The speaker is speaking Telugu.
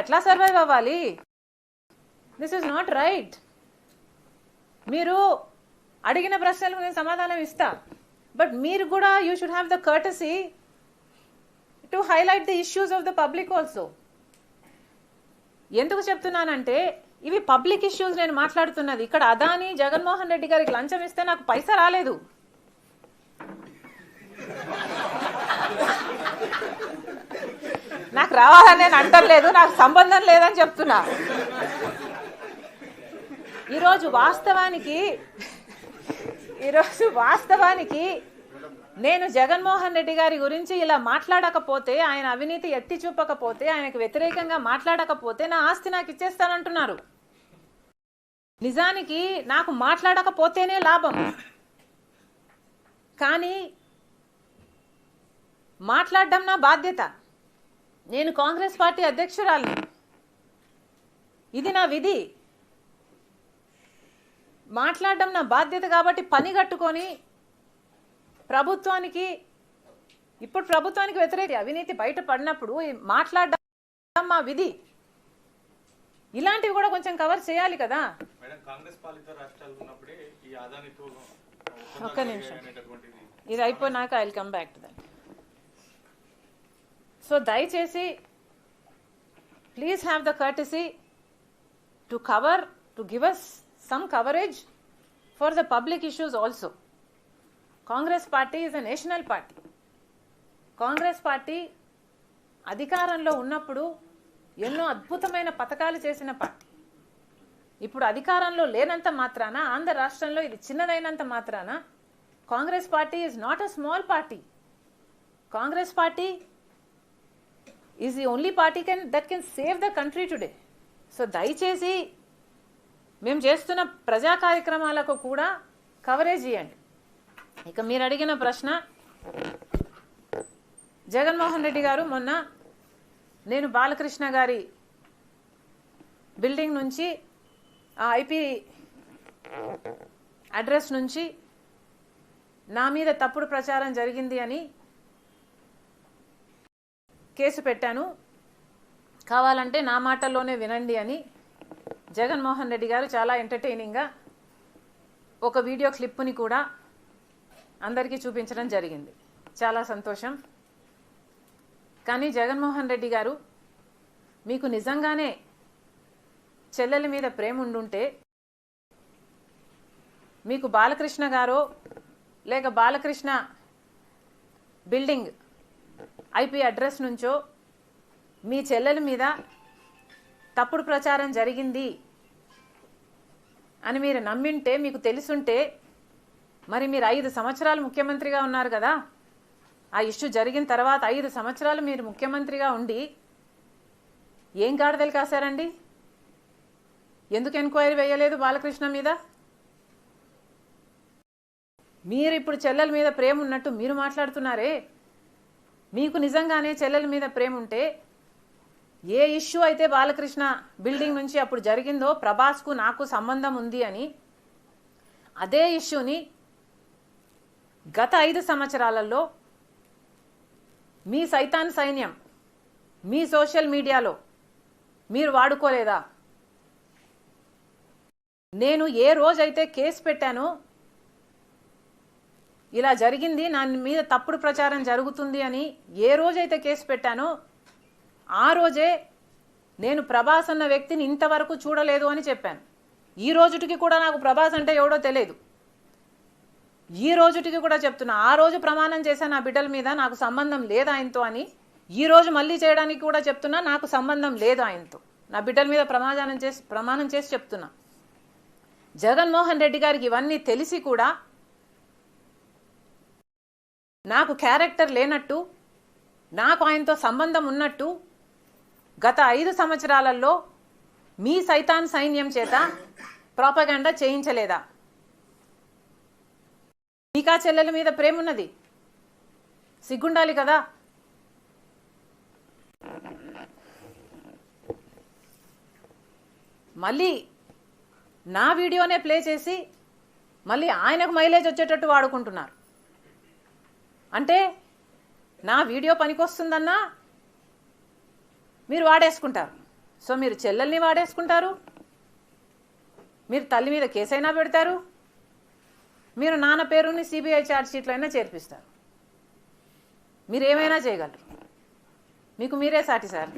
ఎట్లా సర్వైవ్ అవ్వాలి? దిస్ ఇస్ నాట్ రైట్ మీరు అడిగిన ప్రశ్నలకు నేను సమాధానం ఇస్తా. బట్ మీరు కూడా you should have the courtesy to highlight the issues of the public also ఎందుకు చెప్తున్నానంటే ఇవి పబ్లిక్ ఇష్యూస్ నేను మాట్లాడుతున్నది. ఇక్కడ అదాని జగన్మోహన్ రెడ్డి గారికి లంచం ఇస్తే నాకు పైసా రాలేదు. నాకు రావాలని నేను అంటలేదు నాకు సంబంధం లేదని చెప్తున్నా. ఈరోజు వాస్తవానికి ఈరోజు వాస్తవానికి నేను జగన్మోహన్ రెడ్డి గారి గురించి ఇలా మాట్లాడకపోతే ఆయన అవినీతి ఎత్తి చూపకపోతే ఆయనకు వ్యతిరేకంగా మాట్లాడకపోతే నా ఆస్తి నాకు ఇచ్చేస్తానంటున్నారు. నిజానికి నాకు మాట్లాడకపోతేనే లాభం. కానీ మాట్లాడడం నా బాధ్యత. నేను కాంగ్రెస్ పార్టీ అధ్యక్షురాలిని. ఇది నా విధి. మాట్లాడడం నా బాధ్యత కాబట్టి పని కట్టుకొని ప్రభుత్వానికి ఇప్పుడు ప్రభుత్వానికి వ్యతిరేక అవినీతి బయట పడినప్పుడు మాట్లాడడం మా విధి. ఇలాంటివి కూడా కొంచెం కవర్ చేయాలి కదా. ఒక్క నిమిషం. ఇది అయిపోయినాక I come back to that. So దయచేసి please have the courtesy to cover to give us some coverage for the public issues also Congress party is a national party Congress party అధికారంలో ఉన్నప్పుడు ఎన్నో అద్భుతమైన పథకాలు చేసిన పార్టీ. ఇప్పుడు అధికారంలో లేనంత మాత్రాన ఆంధ్ర రాష్ట్రంలో ఇది చిన్నదైనంత మాత్రాన Congress party is not a small party Congress party is the only party can that can save the country today so దయచేసి మేము చేస్తున్న ప్రజా కార్యక్రమాలకు కూడా కవరేజ్ ఇవ్వండి ఇక మీరు అడిగిన ప్రశ్న జగన్మోహన్ రెడ్డి గారు మొన్న నేను బాలకృష్ణ గారి బిల్డింగ్ నుంచి ఆ ఐపీ అడ్రస్ నుంచి నా మీద తప్పుడు ప్రచారం జరిగింది అని కేసు పెట్టాను. కావాలంటే నా మాటల్లోనే వినండి అని జగన్మోహన్ రెడ్డి గారు చాలా ఎంటర్టైనింగ్గా ఒక వీడియో క్లిప్పుని కూడా అందరికీ చూపించడం జరిగింది. చాలా సంతోషం. కానీ జగన్మోహన్ రెడ్డి గారు మీకు నిజంగానే చెల్లెల మీద ప్రేమ ఉండుంటే మీకు బాలకృష్ణ గారో లేక బాలకృష్ణ బిల్డింగ్ ఐపీ అడ్రస్ నుంచో మీ చెల్లెల మీద తప్పుడు ప్రచారం జరిగింది అని మీరు నమ్మింటే మీకు తెలుసుంటే మరి మీరు ఐదు సంవత్సరాలు ముఖ్యమంత్రిగా ఉన్నారు కదా. ఆ ఇష్యూ జరిగిన తర్వాత ఐదు సంవత్సరాలు మీరు ముఖ్యమంత్రిగా ఉండి ఏం గాడిదలు కాశారండి? ఎందుకు ఎంక్వైరీ వేయలేదు బాలకృష్ణ మీద? మీరు ఇప్పుడు చెల్లెల మీద ప్రేమ ఉన్నట్టు మీరు మాట్లాడుతున్నారే? మీకు నిజంగానే చెల్లెల మీద ప్రేమ ఉంటే ఏ ఇష్యూ అయితే బాలకృష్ణ బిల్డింగ్ నుంచి అప్పుడు జరిగిందో ప్రభాస్కు నాకు సంబంధం ఉంది అని అదే ఇష్యూని గత ఐదు సంవత్సరాలలో మీ సైతాన్ సైన్యం మీ సోషల్ మీడియాలో మీరు వాడుకోలేదా? నేను ఏ రోజైతే కేసు పెట్టానో ఇలా జరిగింది నా మీద తప్పుడు ప్రచారం జరుగుతుంది అని ఏ రోజైతే కేసు పెట్టానో ఆ రోజే నేను ప్రభాస్ అన్న వ్యక్తిని ఇంతవరకు చూడలేదు అని చెప్పాను. ఈ రోజుటికి కూడా నాకు ప్రభాస్ అంటే ఎవడో తెలియదు. ఈ రోజుటికి కూడా చెప్తున్నా ఆ రోజు ప్రమాణం చేశాను నా బిడ్డల మీద నాకు సంబంధం లేదు ఆయనతో అని ఈ రోజు మళ్ళీ చేయడానికి కూడా చెప్తున్నా నాకు సంబంధం లేదు ఆయనతో. నా బిడ్డల మీద ప్రమాణం చేసి ప్రమాణం చేసి చెప్తున్నా. జగన్మోహన్ రెడ్డి గారికి ఇవన్నీ తెలిసి కూడా నాకు క్యారెక్టర్ లేనట్టు నాకు ఆయనతో సంబంధం ఉన్నట్టు గత ఐదు సంవత్సరాలలో మీ సైతాన్ సైన్యం చేత ప్రాపగండా చేయించలేదా? మీకా చెల్లెల మీద ప్రేమున్నది సిగ్గుండాలి కదా? మళ్ళీ నా వీడియోనే ప్లే చేసి మళ్ళీ ఆయనకు మైలేజ్ వచ్చేటట్టు వాడుకుంటున్నారు. అంటే నా వీడియో పనికొస్తుందన్నా మీరు వాడేసుకుంటారు. సో మీరు చెల్లెల్ని వాడేసుకుంటారు. మీరు తల్లి మీద కేసైనా పెడతారు. మీరు నాన్న పేరుని సిబిఐ ఛార్జ్షీట్లో అయినా చేర్పిస్తారు. మీరు ఏమైనా చేయగలరు. మీకు మీరే సాటి సార్.